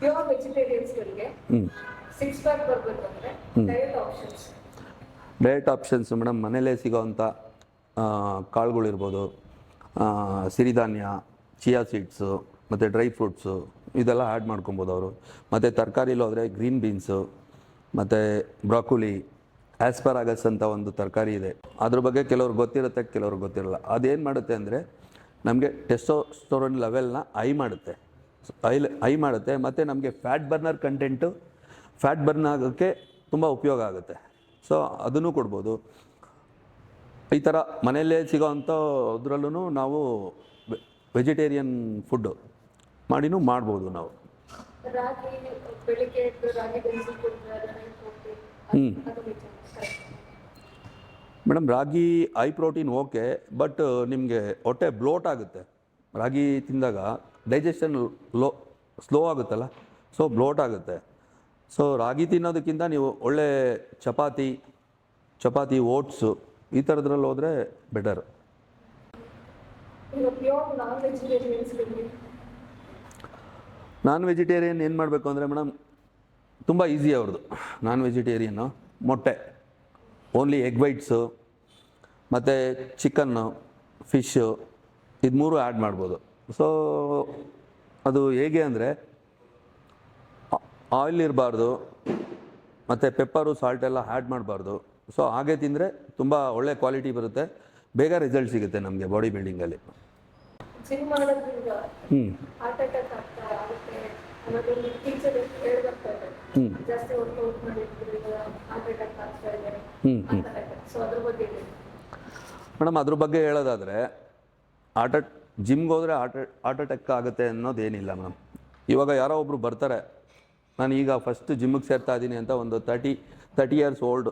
Pure ವೆಜಿಟೇರಿಯನ್ಸ್ಗಳಿಗೆ ಹ್ಞೂ six pack ಬರಬೇಕು ಅಂದರೆ diet options diet options madam ಮನೇಲೇ ಸಿಗೋವಂಥ ಕಾಳುಗಳಿರ್ಬೋದು ಸಿರಿಧಾನ್ಯ ಚಿಯಾ ಸೀಡ್ಸು ಮತ್ತು ಡ್ರೈ ಫ್ರೂಟ್ಸು ಇದೆಲ್ಲ ಆ್ಯಡ್ ಮಾಡ್ಕೊಬೋದು ಅವರು. ಮತ್ತು ತರಕಾರಿಲಿ ಹೋದರೆ ಗ್ರೀನ್ ಬೀನ್ಸು ಮತ್ತು ಬ್ರಾಕುಲಿ ಆಸ್ಪರಾಗಸ್ ಅಂತ ಒಂದು ತರಕಾರಿ ಇದೆ. ಅದ್ರ ಬಗ್ಗೆ ಕೆಲವ್ರಿಗೆ ಗೊತ್ತಿರುತ್ತೆ ಕೆಲವ್ರಿಗೆ ಗೊತ್ತಿರಲ್ಲ. ಅದೇನು ಮಾಡುತ್ತೆ ಅಂದರೆ ನಮಗೆ ಟೆಸ್ಟೋಸ್ಟೋರನ್ ಲೆವೆಲ್ನ ಹೈ ಮಾಡುತ್ತೆ. ಐ ಐ ಮಾಡುತ್ತೆ ಮತ್ತು ನಮಗೆ fat burner content fat burn ಆಗೋಕ್ಕೆ ತುಂಬ ಉಪಯೋಗ ಆಗುತ್ತೆ. ಸೊ ಅದನ್ನು ಕೊಡ್ಬೋದು. ಈ ಥರ ಮನೆಯಲ್ಲೇ ಸಿಗೋವಂಥ ಅದರಲ್ಲೂ ನಾವು ವೆಜಿಟೇರಿಯನ್ ಫುಡ್ಡು ಮಾಡಿನೂ ಮಾಡ್ಬೋದು ನಾವು. ಹ್ಞೂ madam ragi high protein okay but ನಿಮಗೆ ಹೊಟ್ಟೆ ಬ್ಲೋಟ್ ಆಗುತ್ತೆ. ರಾಗಿ ತಿಂದಾಗ ಡೈಜೆಷನ್ ಲೋ ಸ್ಲೋ ಆಗುತ್ತಲ್ಲ? ಸೊ ಬ್ಲೋಟ್ ಆಗುತ್ತೆ. ಸೊ ರಾಗಿ ತಿನ್ನೋದಕ್ಕಿಂತ ನೀವು ಒಳ್ಳೆ ಚಪಾತಿ ಚಪಾತಿ ಓಟ್ಸು ಈ ಥರದ್ರಲ್ಲಿ ಹೋದರೆ ಬೆಟರ್ ನಾನ್ ವೆಜಿಟೇರಿಯನ್ ಏನು ಮಾಡಬೇಕು ಅಂದರೆ ಮೇಡಮ್ ತುಂಬ ಈಸಿ ಅವ್ರದ್ದು ನಾನ್ ವೆಜಿಟೇರಿಯನ್ನು ಮೊಟ್ಟೆ ಓನ್ಲಿ ಎಗ್ ವೈಟ್ಸು ಮತ್ತು ಚಿಕನ್ನು ಫಿಶ್ಶು ಇದು ಮೂರು ಆ್ಯಡ್ ಮಾಡ್ಬೋದು. ಸೊ ಅದು ಹೇಗೆ ಅಂದರೆ ಆಯಿಲ್ ಇರಬಾರ್ದು ಮತ್ತು ಪೆಪ್ಪರು ಸಾಲ್ಟ್ ಎಲ್ಲ ಆ್ಯಡ್ ಮಾಡಬಾರ್ದು. ಸೊ ಹಾಗೆ ತಿಂದರೆ ತುಂಬ ಒಳ್ಳೆ ಕ್ವಾಲಿಟಿ ಬರುತ್ತೆ. ಬೇಗ ರಿಸಲ್ಟ್ ಸಿಗುತ್ತೆ ನಮಗೆ ಬಾಡಿ ಬಿಲ್ಡಿಂಗಲ್ಲಿ ಹ್ಞೂ ಹ್ಞೂ ಹ್ಞೂ ಮೇಡಮ್ ಅದ್ರ ಬಗ್ಗೆ ಹೇಳೋದಾದರೆ ಆಟ ಜಿಮ್ಗೆ ಹೋದರೆ ಆಟ ಹಾರ್ಟ್ ಅಟ್ಯಾಕ್ ಆಗುತ್ತೆ ಅನ್ನೋದೇನಿಲ್ಲ ಮೇಡಮ್. ಇವಾಗ ಯಾರೋ ಒಬ್ಬರು ಬರ್ತಾರೆ, ನಾನು ಈಗ ಫಸ್ಟ್ ಜಿಮ್ಮಿಗೆ ಸೇರ್ತಾ ಇದ್ದೀನಿ ಅಂತ ಒಂದು ತರ್ಟಿ ತರ್ಟಿ ಇಯರ್ಸ್ ಓಲ್ಡ್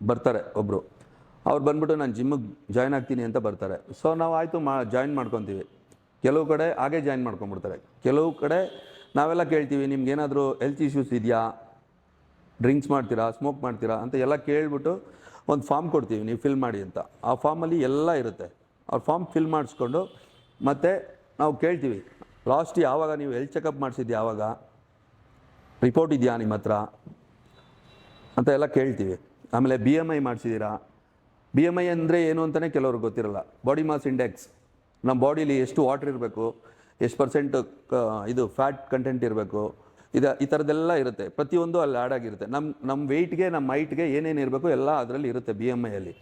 ಬರ್ತಾರೆ ಒಬ್ಬರು ಅವ್ರು ಬಂದ್ಬಿಟ್ಟು ನಾನು ಜಿಮ್ಮಿಗೆ ಜಾಯ್ನ್ ಆಗ್ತೀನಿ ಅಂತ ಬರ್ತಾರೆ. ಸೊ ನಾವು ಆಯಿತು ಮಾ ಜಾಯ್ನ್ ಮಾಡ್ಕೊತೀವಿ. ಕೆಲವು ಕಡೆ ಹಾಗೆ ಜಾಯ್ನ್ ಮಾಡ್ಕೊಂಬಿಡ್ತಾರೆ ಕೆಲವು ಕಡೆ ನಾವೆಲ್ಲ ಕೇಳ್ತೀವಿ, ನಿಮ್ಗೇನಾದರೂ ಹೆಲ್ತ್ ಇಶ್ಯೂಸ್ ಇದೆಯಾ? ಡ್ರಿಂಕ್ಸ್ ಮಾಡ್ತೀರಾ? ಸ್ಮೋಕ್ ಮಾಡ್ತೀರಾ? ಅಂತ ಎಲ್ಲ ಕೇಳಿಬಿಟ್ಟು ಒಂದು ಫಾರ್ಮ್ ಕೊಡ್ತೀವಿ, ನೀವು ಫಿಲ್ ಮಾಡಿ ಅಂತ. ಆ ಫಾರ್ಮಲ್ಲಿ ಎಲ್ಲ ಇರುತ್ತೆ. ಆ ಫಾರ್ಮ್ ಫಿಲ್ ಮಾಡಿಸ್ಕೊಂಡು, ಮತ್ತು ನಾವು ಕೇಳ್ತೀವಿ ಲಾಸ್ಟ್ ಯಾವಾಗ ನೀವು ಹೆಲ್ತ್ ಚೆಕಪ್ ಮಾಡಿಸಿದ್ದು ಯಾವಾಗ? ರಿಪೋರ್ಟ್ ಇದೆಯಾ ನಿಮ್ಮ ಹತ್ರ? ಅಂತ ಎಲ್ಲ ಕೇಳ್ತೀವಿ. ಆಮೇಲೆ ಬಿ ಎಂ ಐ ಮಾಡಿಸಿದ್ದೀರಾ? ಬಿ ಎಂ ಐ ಅಂದರೆ ಏನು ಅಂತಲೇ ಕೆಲವ್ರಿಗೆ ಗೊತ್ತಿರಲ್ಲ. ಬಾಡಿ ಮಾಸ್ ಇಂಡೆಕ್ಸ್ ನಮ್ಮ ಬಾಡೀಲಿ ಎಷ್ಟು ವಾಟರ್ ಇರಬೇಕು, ಎಷ್ಟು ಪರ್ಸೆಂಟ್ ಇದು ಫ್ಯಾಟ್ ಕಂಟೆಂಟ್ ಇರಬೇಕು, ಇದು, ಈ ಥರದ್ದೆಲ್ಲ ಇರುತ್ತೆ. ಪ್ರತಿಯೊಂದು ಅಲ್ಲಿ ಆ್ಯಡ್ ಆಗಿರುತ್ತೆ. ನಮ್ಮ ನಮ್ಮ ವೆಯ್ಟ್ಗೆ ನಮ್ಮ ಹೈಟ್ಗೆ ಏನೇನು ಇರಬೇಕು ಎಲ್ಲ ಅದರಲ್ಲಿ ಇರುತ್ತೆ ಬಿ ಎಂ ಐಯಲ್ಲಿ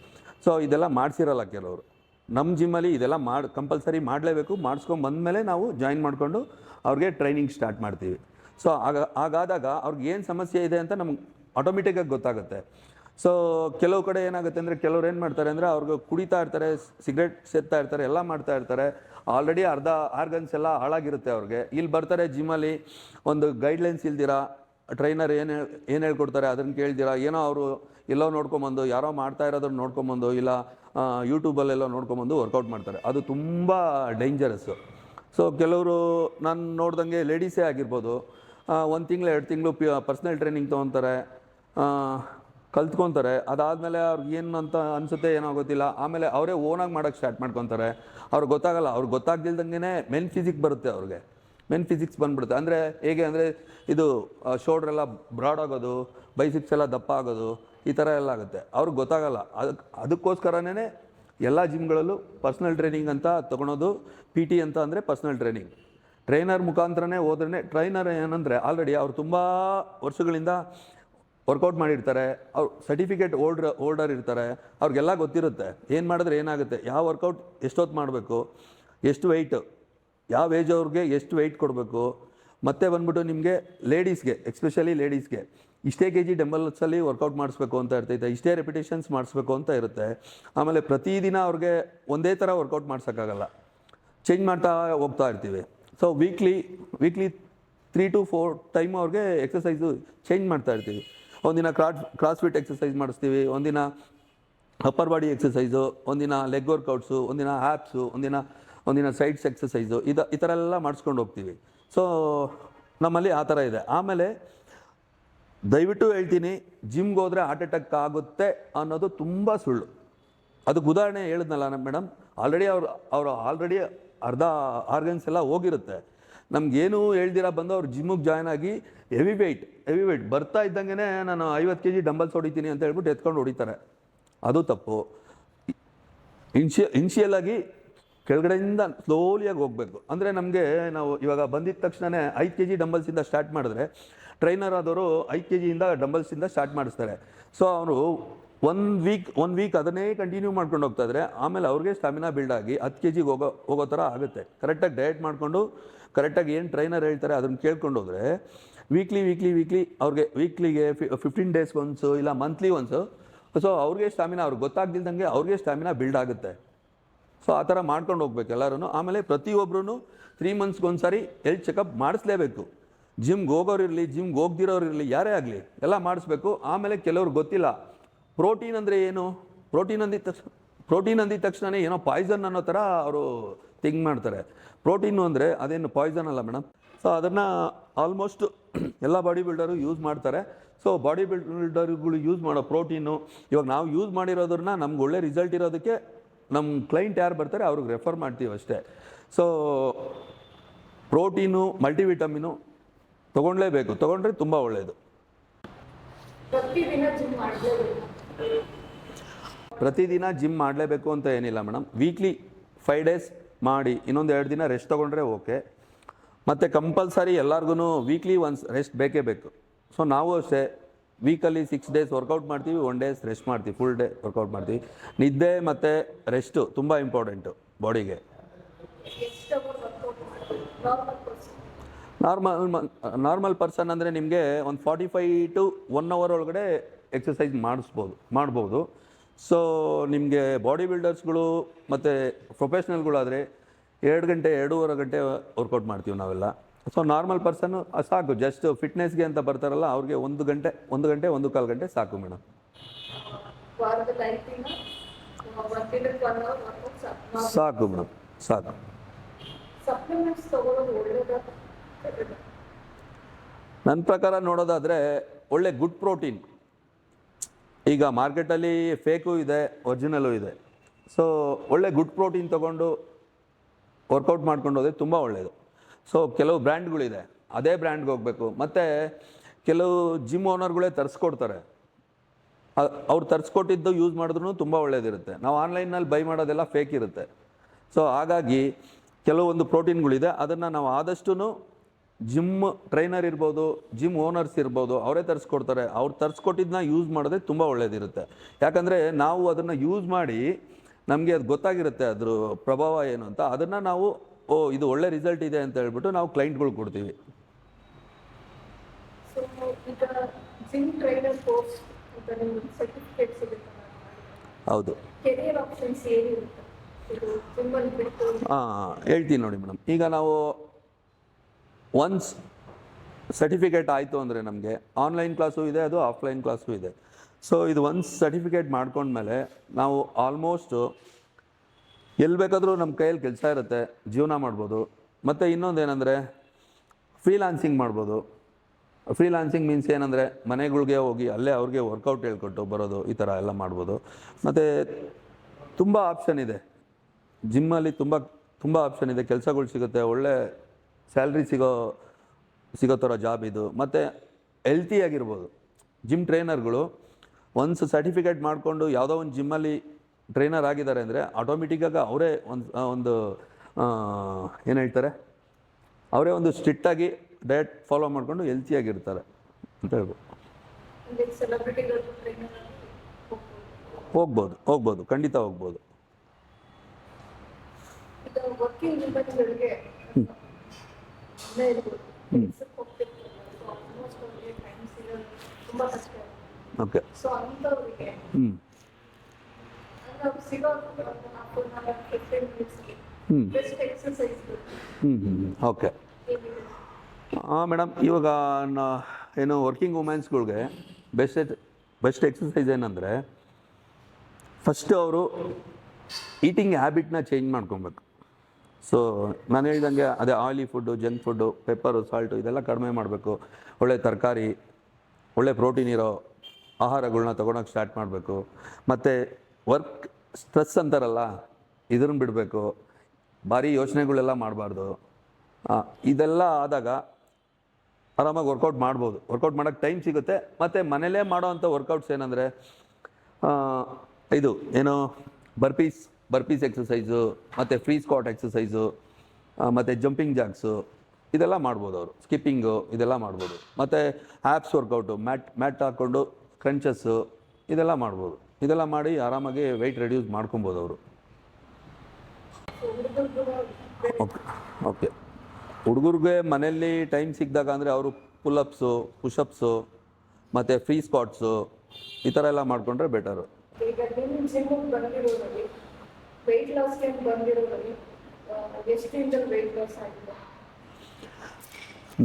ಸೊ ಇದೆಲ್ಲ ಮಾಡಿಸಿರಲ್ಲ ಕೆಲವರು. ನಮ್ಮ ಜಿಮ್ಮಲ್ಲಿ ಇದೆಲ್ಲ ಮಾಡಿ ಕಂಪಲ್ಸರಿ ಮಾಡಲೇಬೇಕು. ಮಾಡಿಸ್ಕೊಂಡು ಬಂದಮೇಲೆ ನಾವು ಜಾಯಿನ್ ಮಾಡಿಕೊಂಡು ಅವ್ರಿಗೆ ಟ್ರೈನಿಂಗ್ ಸ್ಟಾರ್ಟ್ ಮಾಡ್ತೀವಿ. ಸೊ ಆಗ, ಹಾಗಾದಾಗ ಅವ್ರಿಗೆ ಏನು ಸಮಸ್ಯೆ ಇದೆ ಅಂತ ನಮ್ಗೆ ಆಟೋಮೆಟಿಕ್ಕಾಗಿ ಗೊತ್ತಾಗುತ್ತೆ. ಸೊ ಕೆಲವು ಕಡೆ ಏನಾಗುತ್ತೆ ಅಂದರೆ ಕೆಲವ್ರು ಏನು ಮಾಡ್ತಾರೆ ಅಂದರೆ ಅವ್ರಿಗೆ ಕುಡಿತಾ ಇರ್ತಾರೆ ಸಿಗರೇಟ್ ಸೇರ್ತಾ ಇರ್ತಾರೆ, ಎಲ್ಲ ಮಾಡ್ತಾ ಇರ್ತಾರೆ. ಆಲ್ರೆಡಿ ಅರ್ಧ ಆರ್ಗನ್ಸ್ ಎಲ್ಲ ಹಾಳಾಗಿರುತ್ತೆ ಅವ್ರಿಗೆ. ಇಲ್ಲಿ ಬರ್ತಾರೆ ಜಿಮ್ಮಲ್ಲಿ ಒಂದು ಗೈಡ್ಲೈನ್ಸ್ ಇಲ್ದಿರಾ ಟ್ರೈನರ್ ಏನು ಏನು ಹೇಳ್ಕೊಡ್ತಾರೆ ಅದನ್ನು ಕೇಳ್ದಿರಾ ಏನೋ ಅವರು ಎಲ್ಲೋ ನೋಡ್ಕೊಂಬಂದು, ಯಾರೋ ಮಾಡ್ತಾ ಇರೋದನ್ನ ನೋಡ್ಕೊಂಬಂದು, ಇಲ್ಲ ಯೂಟ್ಯೂಬಲ್ಲೆಲ್ಲೋ ನೋಡ್ಕೊಂಬಂದು ವರ್ಕೌಟ್ ಮಾಡ್ತಾರೆ. ಅದು ತುಂಬ ಡೇಂಜರಸ್ಸು ಸೊ ಕೆಲವರು ನಾನು ನೋಡ್ದಂಗೆ ಲೇಡೀಸೇ ಆಗಿರ್ಬೋದು ಒಂದು ತಿಂಗಳು, ಎರಡು ತಿಂಗಳು ಪಿ ಪರ್ಸ್ನಲ್ ಟ್ರೈನಿಂಗ್ ತೊಗೊತಾರೆ ಕಲ್ತ್ಕೊತಾರೆ. ಅದಾದಮೇಲೆ ಅವ್ರಿಗೆ ಏನು ಅಂತ ಅನಿಸುತ್ತೆ, ಏನೋ ಗೊತ್ತಿಲ್ಲ. ಆಮೇಲೆ ಅವರೇ ಓನಾಗಿ ಮಾಡೋಕ್ಕೆ ಸ್ಟಾರ್ಟ್ ಮಾಡ್ಕೊತಾರೆ. ಅವ್ರಿಗೆ ಗೊತ್ತಾಗಲ್ಲ, ಅವ್ರಿಗೆ ಗೊತ್ತಾಗ್ದಿಲ್ದಂಗೆ ಮೆನ್ ಫಿಸಿಕ್ ಬರುತ್ತೆ ಅವ್ರಿಗೆ. ಮೆನ್ ಫಿಸಿಕ್ಸ್ ಬಂದ್ಬಿಡುತ್ತೆ. ಅಂದರೆ ಹೇಗೆ ಅಂದರೆ ಇದು ಶೋಲ್ಡ್ರ್ ಎಲ್ಲ ಬ್ರಾಡ್ ಆಗೋದು ಬೈಸಿಕ್ಸ್ ಎಲ್ಲ ದಪ್ಪ ಆಗೋದು, ಈ ಥರ ಎಲ್ಲ ಆಗುತ್ತೆ. ಅವ್ರಿಗೆ ಗೊತ್ತಾಗಲ್ಲ. ಅದಕ್ಕೆ ಅದಕ್ಕೋಸ್ಕರನೇ ಎಲ್ಲ ಜಿಮ್ಗಳಲ್ಲೂ ಪರ್ಸ್ನಲ್ ಟ್ರೈನಿಂಗ್ ಅಂತ ತೊಗೊಳೋದು ಪಿ ಟಿ ಅಂತ ಅಂದರೆ ಪರ್ಸ್ನಲ್ ಟ್ರೈನಿಂಗ್ ಟ್ರೈನರ್ ಮುಖಾಂತರನೇ ಹೋದ್ರೆ ಟ್ರೈನರ್ ಏನಂದರೆ ಆಲ್ರೆಡಿ ಅವ್ರು ತುಂಬ ವರ್ಷಗಳಿಂದ ವರ್ಕೌಟ್ ಮಾಡಿರ್ತಾರೆ. ಅವ್ರು ಸರ್ಟಿಫಿಕೇಟ್ ಓಲ್ಡ್ರ್ ಓಲ್ಡರ್ ಇರ್ತಾರೆ. ಅವ್ರಿಗೆಲ್ಲ ಗೊತ್ತಿರುತ್ತೆ. ಏನು ಮಾಡಿದ್ರೆ ಏನಾಗುತ್ತೆ? ಯಾವ ವರ್ಕೌಟ್ ಎಷ್ಟೊತ್ತು ಮಾಡಬೇಕು? ಎಷ್ಟು ವೆಯ್ಟ್ ಯಾವ ಏಜ್ ಅವ್ರಿಗೆ ಎಷ್ಟು ವೆಯ್ಟ್ ಕೊಡಬೇಕು? ಮತ್ತೆ ಬಂದ್ಬಿಟ್ಟು ನಿಮಗೆ ಲೇಡೀಸ್ಗೆ ಎಕ್ಸ್ಪೆಷಲಿ ಲೇಡೀಸ್ಗೆ ಇಷ್ಟೇ ಕೆ ಜಿ ಡೆಂಬಲ್ಸಲ್ಲಿ ವರ್ಕೌಟ್ ಮಾಡಿಸ್ಬೇಕು ಅಂತ ಇರ್ತೈತೆ, ಇಷ್ಟೇ ರೆಪಿಟೇಷನ್ಸ್ ಮಾಡಿಸ್ಬೇಕು ಅಂತ ಇರುತ್ತೆ. ಆಮೇಲೆ ಪ್ರತಿದಿನ ಅವ್ರಿಗೆ ಒಂದೇ ಥರ ವರ್ಕೌಟ್ ಮಾಡ್ಸೋಕ್ಕಾಗಲ್ಲ. ಚೇಂಜ್ ಮಾಡ್ತಾ ಹೋಗ್ತಾ ಇರ್ತೀವಿ. So weekly weekly three to four time ಅವ್ರಿಗೆ ಎಕ್ಸಸೈಸು ಚೇಂಜ್ ಮಾಡ್ತಾ ಇರ್ತೀವಿ. ಒಂದಿನ ಕ್ರಾಸ್ ಫಿಟ್ ಎಕ್ಸಸೈಸ್ ಮಾಡಿಸ್ತೀವಿ, ಒಂದಿನ ಅಪ್ಪರ್ ಬಾಡಿ ಎಕ್ಸಸೈಸು ಒಂದಿನ ಲೆಗ್ ವರ್ಕೌಟ್ಸು ಒಂದಿನ ಆ್ಯಪ್ಸು ಒಂದಿನ ಒಂದಿನ ಸೈಡ್ಸ್ ಎಕ್ಸಸೈಸು ಇದು, ಈ ಥರ ಎಲ್ಲ ಮಾಡಿಸ್ಕೊಂಡು ಹೋಗ್ತೀವಿ. ಸೊ ನಮ್ಮಲ್ಲಿ ಆ ಥರ ಇದೆ. ಆಮೇಲೆ ದಯವಿಟ್ಟು ಹೇಳ್ತೀನಿ ಜಿಮ್ಗೆ ಹೋದರೆ ಹಾರ್ಟ್ ಅಟ್ಯಾಕ್ ಆಗುತ್ತೆ ಅನ್ನೋದು ತುಂಬ ಸುಳ್ಳು. ಅದಕ್ಕೆ ಉದಾಹರಣೆ ಹೇಳಿದ್ನಲ್ಲ ನಮ್ಮ ಮೇಡಮ್ ಆಲ್ರೆಡಿ ಅವ್ರು, ಅವರು ಆಲ್ರೆಡಿ ಅರ್ಧ ಆರ್ಗನ್ಸ್ ಎಲ್ಲ ಹೋಗಿರುತ್ತೆ. ನಮ್ಗೇನು ಹೇಳ್ದಿರ ಬಂದು ಅವ್ರು ಜಿಮ್ಮಿಗೆ ಜಾಯ್ನ್ ಆಗಿ ಹೆವಿ ವೆಯ್ಟ್ ಹೆವಿ ವೆಯ್ಟ್ ಬರ್ತಾ ಇದ್ದಂಗೆ ನಾನು ಐವತ್ತು ಕೆ ಜಿ ಡಂಬಲ್ಸ್ ಹೊಡಿತೀನಿ ಅಂತ ಹೇಳ್ಬಿಟ್ಟು ಎತ್ಕೊಂಡು ಹೊಡಿತಾರೆ. ಅದು ತಪ್ಪು. ಇನ್ಶಿಯ ಇನ್ಶಿಯಲ್ ಆಗಿ ಕೆಳಗಡೆಯಿಂದ ಸ್ಲೋಲಿಯಾಗಿ ಹೋಗಬೇಕು. ಅಂದರೆ ನಮಗೆ ನಾವು ಇವಾಗ ಬಂದಿದ್ದ ತಕ್ಷಣವೇ ಐದು ಕೆ ಜಿ ಡಂಬಲ್ಸಿಂದ ಸ್ಟಾರ್ಟ್ ಮಾಡಿದ್ರೆ ಟ್ರೈನರ್ ಆದವರು ಐದು ಕೆ ಜಿಯಿಂದ ಡಂಬಲ್ಸಿಂದ ಸ್ಟಾರ್ಟ್ ಮಾಡಿಸ್ತಾರೆ. ಸೊ ಅವರು ಒನ್ ವೀಕ್ ಒನ್ ವೀಕ್ ಅದನ್ನೇ ಕಂಟಿನ್ಯೂ ಮಾಡ್ಕೊಂಡು ಹೋಗ್ತಾ ಇದ್ರೆ ಆಮೇಲೆ ಅವ್ರಿಗೆ ಸ್ಟಾಮಿನಾ ಬಿಲ್ಡ್ ಆಗಿ ಹತ್ತು ಕೆ ಜಿಗೆ ಹೋಗೋ ಹೋಗೋ ಥರ ಆಗುತ್ತೆ. ಕರೆಕ್ಟಾಗಿ ಡಯಟ್ ಮಾಡಿಕೊಂಡು ಕರೆಕ್ಟಾಗಿ ಏನು ಟ್ರೈನರ್ ಹೇಳ್ತಾರೆ ಅದನ್ನು ಕೇಳ್ಕೊಂಡು ಹೋದರೆ ವೀಕ್ಲಿ ವೀಕ್ಲಿ ವೀಕ್ಲಿ ಅವ್ರಿಗೆ ವೀಕ್ಲಿಗೆ ಫಿಫ್ಟೀನ್ ಡೇಸ್ಗೆ ಒನ್ಸು ಇಲ್ಲ ಮಂತ್ಲಿ ಒನ್ಸು ಸೊ ಅವ್ರಿಗೆ ಸ್ಟಾಮಿನಾ ಅವ್ರಿಗೆ ಗೊತ್ತಾಗ್ದಿಲ್ದಂಗೆ ಅವ್ರಿಗೆ ಸ್ಟಾಮಿನಾ ಬಿಲ್ಡ್ ಆಗುತ್ತೆ. ಸೊ ಆ ಥರ ಮಾಡ್ಕೊಂಡು ಹೋಗ್ಬೇಕು ಎಲ್ಲರೂ ಆಮೇಲೆ ಪ್ರತಿಯೊಬ್ಬರೂ ತ್ರೀ ಮಂತ್ಸ್ಗೆ ಒಂದ್ಸಾರಿ ಹೆಲ್ತ್ ಚೆಕಪ್ ಮಾಡಿಸ್ಲೇಬೇಕು. ಜಿಮ್ಗೆ ಹೋಗೋರು ಇರಲಿ ಜಿಮ್ಗೆ ಹೋಗ್ದಿರೋರು ಇರಲಿ, ಯಾರೇ ಆಗಲಿ ಎಲ್ಲ ಮಾಡಿಸ್ಬೇಕು. ಆಮೇಲೆ ಕೆಲವ್ರು ಗೊತ್ತಿಲ್ಲ. ಪ್ರೋಟೀನ್ ಅಂದರೆ ಏನು? ಪ್ರೋಟೀನ್ ಅಂದಿದ ತಕ್ಷಣ ಪ್ರೋಟೀನ್ ಅಂದಿದ ತಕ್ಷಣವೇ ಏನೋ ಪಾಯ್ಸನ್ ಅನ್ನೋ ಥರ ಅವರು ಥಿಂಕ್ ಮಾಡ್ತಾರೆ. ಪ್ರೋಟೀನು ಅಂದರೆ ಅದೇನು ಪಾಯ್ಸನ್ ಅಲ್ಲ ಮೇಡಮ್ ಸೊ ಅದನ್ನು ಆಲ್ಮೋಸ್ಟ್ ಎಲ್ಲ ಬಾಡಿ ಬಿಲ್ಡರು ಯೂಸ್ ಮಾಡ್ತಾರೆ. ಸೊ ಬಾಡಿ ಬಿಲ್ಡರ್ಗಳು ಯೂಸ್ ಮಾಡೋ ಪ್ರೋಟೀನು ಇವಾಗ ನಾವು ಯೂಸ್ ಮಾಡಿರೋದನ್ನ ನಮ್ಗೆ ಒಳ್ಳೆ ರಿಸಲ್ಟ್ ಇರೋದಕ್ಕೆ ನಮ್ಮ ಕ್ಲೈಂಟ್ ಯಾರು ಬರ್ತಾರೆ ಅವ್ರಿಗೆ ರೆಫರ್ ಮಾಡ್ತೀವಿ ಅಷ್ಟೇ. ಸೊ ಪ್ರೋಟೀನು ಮಲ್ಟಿವಿಟಮಿನು ತೊಗೊಳ್ಳೇಬೇಕು ತೊಗೊಂಡ್ರೆ ತುಂಬ ಒಳ್ಳೆಯದು ಪ್ರತಿದಿನ ಜಿಮ್ ಮಾಡಲೇಬೇಕು. ಪ್ರತಿದಿನ ಜಿಮ್ ಮಾಡಲೇಬೇಕು ಅಂತ ಏನಿಲ್ಲ ಮೇಡಮ್. ವೀಕ್ಲಿ ಫೈವ್ ಡೇಸ್ ಮಾಡಿ ಇನ್ನೊಂದು ಎರಡು ದಿನ ರೆಸ್ಟ್ ತೊಗೊಂಡ್ರೆ ಓಕೆ ಮತ್ತು ಕಂಪಲ್ಸರಿ ಎಲ್ಲರಿಗೂ ವೀಕ್ಲಿ ಒನ್ಸ್ ರೆಸ್ಟ್ ಬೇಕೇ ಬೇಕು. ಸೊ ನಾವು ಅಷ್ಟೇ ವೀಕಲ್ಲಿ ಸಿಕ್ಸ್ ಡೇಸ್ ವರ್ಕೌಟ್ ಮಾಡ್ತೀವಿ ಒನ್ ಡೇಸ್ ರೆಸ್ಟ್ ಮಾಡ್ತೀವಿ ಫುಲ್ ಡೇ ವರ್ಕೌಟ್ ಮಾಡ್ತೀವಿ. ನಿದ್ದೆ ಮತ್ತು ರೆಸ್ಟು ತುಂಬ ಇಂಪಾರ್ಟೆಂಟು ಬಾಡಿಗೆ ನಾರ್ಮಲ್ ನಾರ್ಮಲ್ ಪರ್ಸನ್ ಅಂದರೆ ನಿಮಗೆ ಒಂದು forty five to one hour ಒಳಗಡೆ ಎಕ್ಸಸೈಸ್ ಮಾಡಿಸ್ಬೋದು, ಮಾಡ್ಬೋದು. ಸೊ ನಿಮಗೆ ಬಾಡಿ ಬಿಲ್ಡರ್ಸ್ಗಳು ಮತ್ತು ಪ್ರೊಫೆಷ್ನಲ್ಗಳಾದರೆ ಎರಡು ಗಂಟೆ, ಎರಡೂವರೆ ಗಂಟೆ ವರ್ಕೌಟ್ ಮಾಡ್ತೀವಿ ನಾವೆಲ್ಲ. ಸೊ ನಾರ್ಮಲ್ ಪರ್ಸನ್ನು ಸಾಕು. ಜಸ್ಟ್ ಫಿಟ್ನೆಸ್ಗೆ ಅಂತ ಬರ್ತಾರಲ್ಲ ಅವ್ರಿಗೆ ಒಂದು ಗಂಟೆ ಒಂದು ಗಂಟೆ ಒಂದು ಕಾಲು ಗಂಟೆ ಸಾಕು ಮೇಡಮ್ ಸಾಕು. ಮೇಡಮ್ ಸಾಕು. ನನ್ನ ಪ್ರಕಾರ ನೋಡೋದಾದರೆ ಒಳ್ಳೆ ಗುಡ್ ಪ್ರೋಟೀನ್ ಈಗ ಮಾರ್ಕೆಟಲ್ಲಿ ಫೇಕು ಇದೆ ಒರಿಜಿನಲು ಇದೆ. ಸೊ ಒಳ್ಳೆ ಗುಡ್ ಪ್ರೋಟೀನ್ ತೊಗೊಂಡು ವರ್ಕೌಟ್ ಮಾಡ್ಕೊಂಡು ಹೋದ್ರೆ ತುಂಬ ಒಳ್ಳೆಯದು ಸೊ ಕೆಲವು ಬ್ರ್ಯಾಂಡ್ಗಳಿದೆ. ಅದೇ ಬ್ರ್ಯಾಂಡ್ಗೆ ಹೋಗಬೇಕು. ಮತ್ತು ಕೆಲವು ಜಿಮ್ ಓನರ್ಗಳೇ ತರಿಸ್ಕೊಡ್ತಾರೆ. ಅವ್ರು ತರಿಸ್ಕೊಟ್ಟಿದ್ದು ಯೂಸ್ ಮಾಡಿದ್ರೂ ತುಂಬ ಒಳ್ಳೇದಿರುತ್ತೆ. ನಾವು ಆನ್ಲೈನಲ್ಲಿ ಬೈ ಮಾಡೋದೆಲ್ಲ ಫೇಕ್ ಇರುತ್ತೆ. ಸೊ ಹಾಗಾಗಿ ಕೆಲವೊಂದು ಪ್ರೋಟೀನ್ಗಳಿದೆ. ಅದನ್ನು ನಾವು ಆದಷ್ಟು ಜಿಮ್ ಟ್ರೈನರ್ ಇರ್ಬೋದು, ಜಿಮ್ ಓನರ್ಸ್ ಇರ್ಬೋದು, ಅವರೇ ತರಿಸ್ಕೊಡ್ತಾರೆ. ಅವ್ರು ತರಿಸ್ಕೊಟ್ಟಿದ್ದನ್ನ ಯೂಸ್ ಮಾಡೋದೇ ತುಂಬ ಒಳ್ಳೇದಿರುತ್ತೆ. ಯಾಕಂದರೆ ನಾವು ಅದನ್ನು ಯೂಸ್ ಮಾಡಿ ನಮಗೆ ಅದು ಗೊತ್ತಾಗಿರುತ್ತೆ ಅದ್ರ ಪ್ರಭಾವ ಏನು ಅಂತ. ಅದನ್ನು ನಾವು ಓ ಇದು ಒಳ್ಳೆ ರಿಸಲ್ಟ್ ಇದೆ ಅಂತ ಹೇಳ್ಬಿಟ್ಟು ನಾವು ಕ್ಲೈಂಟ್ಗಳು ಕೊಡ್ತೀವಿ. ಹೌದು. ಹಾಂ ಹೇಳ್ತೀನಿ ನೋಡಿ ಮೇಡಮ್ ಈಗ ನಾವು ಒನ್ಸ್ ಸರ್ಟಿಫಿಕೇಟ್ ಆಯಿತು ಅಂದರೆ ನಮಗೆ ಆನ್ಲೈನ್ ಕ್ಲಾಸು ಇದೆ ಅದು ಆಫ್ಲೈನ್ ಕ್ಲಾಸು ಇದೆ. ಸೊ ಇದು ಒನ್ಸ್ ಸರ್ಟಿಫಿಕೇಟ್ ಮಾಡ್ಕೊಂಡ್ಮೇಲೆ ನಾವು ಆಲ್ಮೋಸ್ಟು ಎಲ್ಲಿ ಬೇಕಾದರೂ ನಮ್ಮ ಕೈಯಲ್ಲಿ ಕೆಲಸ ಇರುತ್ತೆ, ಜೀವನ ಮಾಡ್ಬೋದು. ಮತ್ತು ಇನ್ನೊಂದು ಏನಂದರೆ ಫ್ರೀಲಾನ್ಸಿಂಗ್ ಮಾಡ್ಬೋದು. ಫ್ರೀಲಾನ್ಸಿಂಗ್ ಮೀನ್ಸ್ ಏನಂದರೆ, ಮನೆಗಳಿಗೆ ಹೋಗಿ ಅಲ್ಲೇ ಅವ್ರಿಗೆ ವರ್ಕೌಟ್ ಹೇಳ್ಕೊಟ್ಟು ಬರೋದು, ಈ ಥರ ಎಲ್ಲ ಮಾಡ್ಬೋದು. ಮತ್ತು ತುಂಬ ಆಪ್ಷನ್ ಇದೆ. ಜಿಮ್ಮಲ್ಲಿ ತುಂಬ ತುಂಬ ಆಪ್ಷನ್ ಇದೆ. ಕೆಲಸಗಳು ಸಿಗುತ್ತೆ, ಒಳ್ಳೆ ಸ್ಯಾಲ್ರಿ ಸಿಗೋ ಸಿಗೋ ಥರ ಜಾಬ್ ಇದು. ಮತ್ತು ಹೆಲ್ತಿಯಾಗಿರ್ಬೋದು ಜಿಮ್ ಟ್ರೈನರ್ಗಳು ಒನ್ಸ್ ಸರ್ಟಿಫಿಕೇಟ್ ಮಾಡಿಕೊಂಡು ಯಾವುದೋ ಒಂದು ಜಿಮ್ಮಲ್ಲಿ ಟ್ರೈನರ್ ಆಗಿದ್ದಾರೆ ಅಂದರೆ ಆಟೋಮೆಟಿಕ್ಕಾಗಿ ಅವರೇ ಒಂದು ಒಂದು ಏನು ಹೇಳ್ತಾರೆ? ಅವರೇ ಒಂದು ಸ್ಟ್ರಿಕ್ಟಾಗಿ ಡಯಟ್ ಫಾಲೋ ಮಾಡಿಕೊಂಡು ಹೆಲ್ತಿಯಾಗಿರ್ತಾರೆ ಅಂತ ಹೇಳ್ಬೋದು. ಹೋಗ್ಬೋದು. ಹೋಗ್ಬೋದು ಖಂಡಿತ ಹೋಗ್ಬೋದು. ಓಕೆ ಹ್ಞೂ ಅಂದ್ರೆ ಅವ್ರು ಸಿಗೋ ಒಂದು ಹಾಫ್ ಅನ್ ಅವರ್ ಫಿಫ್ಟೀನ್ ಮಿನಿಟ್ಸ್ಗೆ ಹ್ಞೂ ಓಕೆ ಮೇಡಮ್ ಇವಾಗ ನಾ- ಏನು ವರ್ಕಿಂಗ್ ವುಮೆನ್ಸ್ಗಳಿಗೆ ಬೆಸ್ಟ್ ಬೆಸ್ಟ್ ಎಕ್ಸಸೈಸ್ ಏನಂದರೆ ಫಸ್ಟ್ ಅವರು ಈಟಿಂಗ್ ಹ್ಯಾಬಿಟ್ನ ಚೇಂಜ್ ಮಾಡ್ಕೊಬೇಕು. ಸೊ ನಾನು ಹೇಳಿದಂಗೆ ಅದೇ oily food junk food pepper salt ಇದೆಲ್ಲ ಕಡಿಮೆ ಮಾಡಬೇಕು. ಒಳ್ಳೆ ತರಕಾರಿ ಒಳ್ಳೆ ಪ್ರೋಟೀನ್ ಇರೋ ಆಹಾರಗಳನ್ನ ತೊಗೊಳಕ್ಕೆ ಸ್ಟಾರ್ಟ್ ಮಾಡಬೇಕು. ಮತ್ತು ವರ್ಕ್ ಸ್ಟ್ರೆಸ್ ಅಂತಾರಲ್ಲ ಇದನ್ನು ಬಿಡಬೇಕು. ಭಾರಿ ಯೋಚನೆಗಳೆಲ್ಲ ಮಾಡಬಾರ್ದು. ಇದೆಲ್ಲ ಆದಾಗ ಆರಾಮಾಗಿ ವರ್ಕೌಟ್ ಮಾಡ್ಬೋದು. ವರ್ಕೌಟ್ ಮಾಡೋಕ್ಕೆ ಟೈಮ್ ಸಿಗುತ್ತೆ. ಮತ್ತು ಮನೇಲೇ ಮಾಡೋ ಅಂಥ ವರ್ಕೌಟ್ಸ್ ಏನಂದರೆ ಇದು ಏನು ಬರ್ಪೀಸ್ ಬರ್ಪೀಸ್ ಎಕ್ಸಸೈಸು ಮತ್ತು ಫ್ರೀ ಸ್ಕಾಟ್ ಎಕ್ಸಸೈಸು ಮತ್ತು ಜಂಪಿಂಗ್ ಜಾಕ್ಸು ಇದೆಲ್ಲ ಮಾಡ್ಬೋದು ಅವರು. ಸ್ಕಿಪ್ಪಿಂಗು ಇದೆಲ್ಲ ಮಾಡ್ಬೋದು. ಮತ್ತು ಆ್ಯಪ್ಸ್ ವರ್ಕೌಟು ಮ್ಯಾಟ್ ಮ್ಯಾಟ್ ಹಾಕ್ಕೊಂಡು ಕ್ರಂಚಸ್ಸು ಇದೆಲ್ಲ ಮಾಡ್ಬೋದು. ಇದೆಲ್ಲ ಮಾಡಿ ಆರಾಮಾಗಿ ವೆಯ್ಟ್ ರೆಡ್ಯೂಸ್ ಮಾಡ್ಕೊಬೋದು ಅವರು. ಓಕೆ ಓಕೆ ಹುಡುಗರಿಗೆ ಮನೆಯಲ್ಲಿ ಟೈಮ್ ಸಿಕ್ಕಿದಾಗ ಅಂದರೆ ಅವರು ಪುಲ್ಅಪ್ಸು ಪುಷಪ್ಸು ಮತ್ತು ಫ್ರೀ ಸ್ಪಾಟ್ಸು ಈ ಥರ ಎಲ್ಲ ಮಾಡಿಕೊಂಡ್ರೆ ಬೆಟರು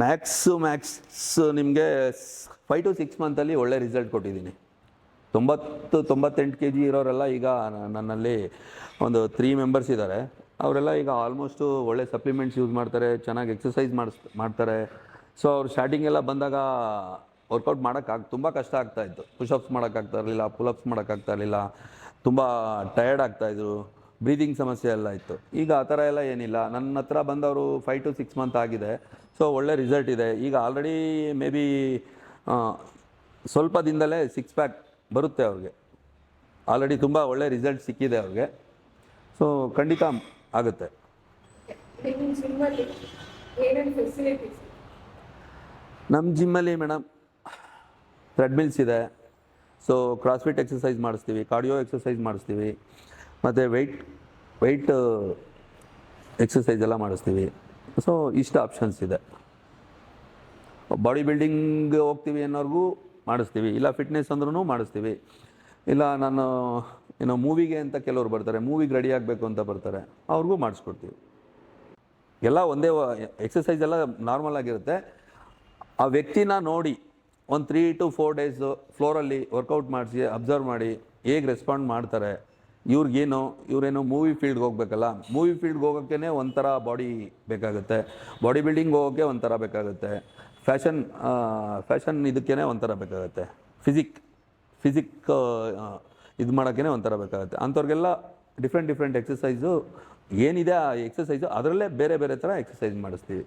ಮ್ಯಾಕ್ಸು ಮ್ಯಾಕ್ಸ್ ನಿಮಗೆ ಫೈವ್ ಟು ಸಿಕ್ಸ್ ಮಂತಲ್ಲಿ ಒಳ್ಳೆ ರಿಸಲ್ಟ್ ಕೊಟ್ಟಿದ್ದೀನಿ. ತೊಂಬತ್ತು, ತೊಂಬತ್ತೆಂಟು ಕೆ ಜಿ ಇರೋರೆಲ್ಲ ಈಗ ನನ್ನಲ್ಲಿ ಒಂದು ತ್ರೀ ಮೆಂಬರ್ಸ್ ಇದ್ದಾರೆ ಅವರೆಲ್ಲ ಈಗ ಆಲ್ಮೋಸ್ಟು ಒಳ್ಳೆ ಸಪ್ಲಿಮೆಂಟ್ಸ್ ಯೂಸ್ ಮಾಡ್ತಾರೆ, ಚೆನ್ನಾಗಿ ಎಕ್ಸಸೈಸ್ ಮಾಡಿಸ್, ಮಾಡ್ತಾರೆ. ಸೊ ಅವ್ರು ಸ್ಟಾರ್ಟಿಂಗ್ ಎಲ್ಲ ಬಂದಾಗ ವರ್ಕೌಟ್ ಮಾಡೋಕ್ಕಾಗ ತುಂಬ ಕಷ್ಟ ಆಗ್ತಾ ಇತ್ತು. ಪುಷಪ್ಸ್ ಮಾಡೋಕ್ಕಾಗ್ತಾ ಇರಲಿಲ್ಲ ಪುಲಪ್ಸ್ ಮಾಡೋಕ್ಕಾಗ್ತಾ ಇರಲಿಲ್ಲ. ತುಂಬ ಟಯರ್ಡ್ ಆಗ್ತಾಯಿದ್ರು ಬ್ರೀದಿಂಗ್ ಸಮಸ್ಯೆ ಎಲ್ಲ ಇತ್ತು. ಈಗ ಆ ಥರ ಎಲ್ಲ ಏನಿಲ್ಲ. ನನ್ನ ಹತ್ರ ಬಂದವರು ಫೈವ್ ಟು ಸಿಕ್ಸ್ ಮಂತ್ ಆಗಿದೆ. ಸೊ ಒಳ್ಳೆ ರಿಸಲ್ಟ್ ಇದೆ. ಈಗ ಆಲ್ರೆಡಿ ಮೇ ಬಿ ಸ್ವಲ್ಪ ದಿನದಲ್ಲೇ ಸಿಕ್ಸ್ ಪ್ಯಾಕ್ ಬರುತ್ತೆ ಅವ್ರಿಗೆ. ಆಲ್ರೆಡಿ ತುಂಬ ಒಳ್ಳೆ ರಿಸಲ್ಟ್ ಸಿಕ್ಕಿದೆ ಅವ್ರಿಗೆ. ಸೊ ಖಂಡಿತ ಆಗುತ್ತೆ. ನಿಮ್ಮ ಜಿಮ್ಮಲ್ಲಿ ಮೇಡಮ್ ಥ್ರೆಡ್ಮಿಲ್ಸ್ ಇದೆ. ಸೊ ಕ್ರಾಸ್ಫಿಟ್ ಎಕ್ಸಸೈಸ್ ಮಾಡಿಸ್ತೀವಿ ಕಾರ್ಡಿಯೋ ಎಕ್ಸಸೈಸ್ ಮಾಡಿಸ್ತೀವಿ ಮತ್ತು ವೆಯ್ಟ್ ವೆಯ್ಟ್ ಎಕ್ಸಸೈಸ್ ಎಲ್ಲ ಮಾಡಿಸ್ತೀವಿ. ಸೊ ಇಷ್ಟು ಆಪ್ಷನ್ಸ್ ಇದೆ. ಬಾಡಿ ಬಿಲ್ಡಿಂಗ್ ಹೋಗ್ತೀವಿ ಅನ್ನೋರ್ಗೂ ಮಾಡಿಸ್ತೀವಿ. ಇಲ್ಲ ಫಿಟ್ನೆಸ್ ಅಂದ್ರೂ ಮಾಡಿಸ್ತೀವಿ. ಇಲ್ಲ ನಾನು ಏನೋ ಮೂವಿಗೆ ಅಂತ ಕೆಲವ್ರು ಬರ್ತಾರೆ ಮೂವಿಗೆ ರೆಡಿ ಆಗಬೇಕು ಅಂತ ಬರ್ತಾರೆ, ಅವ್ರಿಗೂ ಮಾಡಿಸ್ಕೊಡ್ತೀವಿ. ಎಲ್ಲ ಒಂದೇ ಎಕ್ಸಸೈಸ್ ಎಲ್ಲ ನಾರ್ಮಲ್ ಆಗಿರುತ್ತೆ. ಆ ವ್ಯಕ್ತಿನ ನೋಡಿ, ಒಂದು ತ್ರೀ ಟು ಫೋರ್ ಡೇಸು ಫ್ಲೋರಲ್ಲಿ ವರ್ಕೌಟ್ ಮಾಡಿಸಿ ಅಬ್ಸರ್ವ್ ಮಾಡಿ, ಹೇಗೆ ರೆಸ್ಪಾಂಡ್ ಮಾಡ್ತಾರೆ, ಇವ್ರಿಗೇನು, ಇವರೇನು ಮೂವಿ ಫೀಲ್ಡ್ಗೆ ಹೋಗ್ಬೇಕಲ್ಲ ಮೂವಿ ಫೀಲ್ಡ್ಗೆ ಹೋಗೋಕ್ಕೇ ಒಂಥರ ಬಾಡಿ ಬೇಕಾಗುತ್ತೆ. ಬಾಡಿ ಬಿಲ್ಡಿಂಗ್ ಹೋಗೋಕ್ಕೆ ಒಂಥರ ಬೇಕಾಗುತ್ತೆ. ಫ್ಯಾಷನ್ ಫ್ಯಾಷನ್ ಇದಕ್ಕೇ ಒಂಥರ ಬೇಕಾಗುತ್ತೆ. ಫಿಸಿಕ್ ಫಿಸಿಕ್ ಇದು ಮಾಡೋಕ್ಕೇ ಒಂಥರ ಬೇಕಾಗುತ್ತೆ. ಅಂಥವ್ರಿಗೆಲ್ಲ ಡಿಫ್ರೆಂಟ್ ಡಿಫ್ರೆಂಟ್ ಎಕ್ಸಸೈಸು ಏನಿದೆ ಆ ಎಕ್ಸಸೈಸು ಅದರಲ್ಲೇ ಬೇರೆ ಬೇರೆ ಥರ ಎಕ್ಸಸೈಸ್ ಮಾಡಿಸ್ತೀವಿ.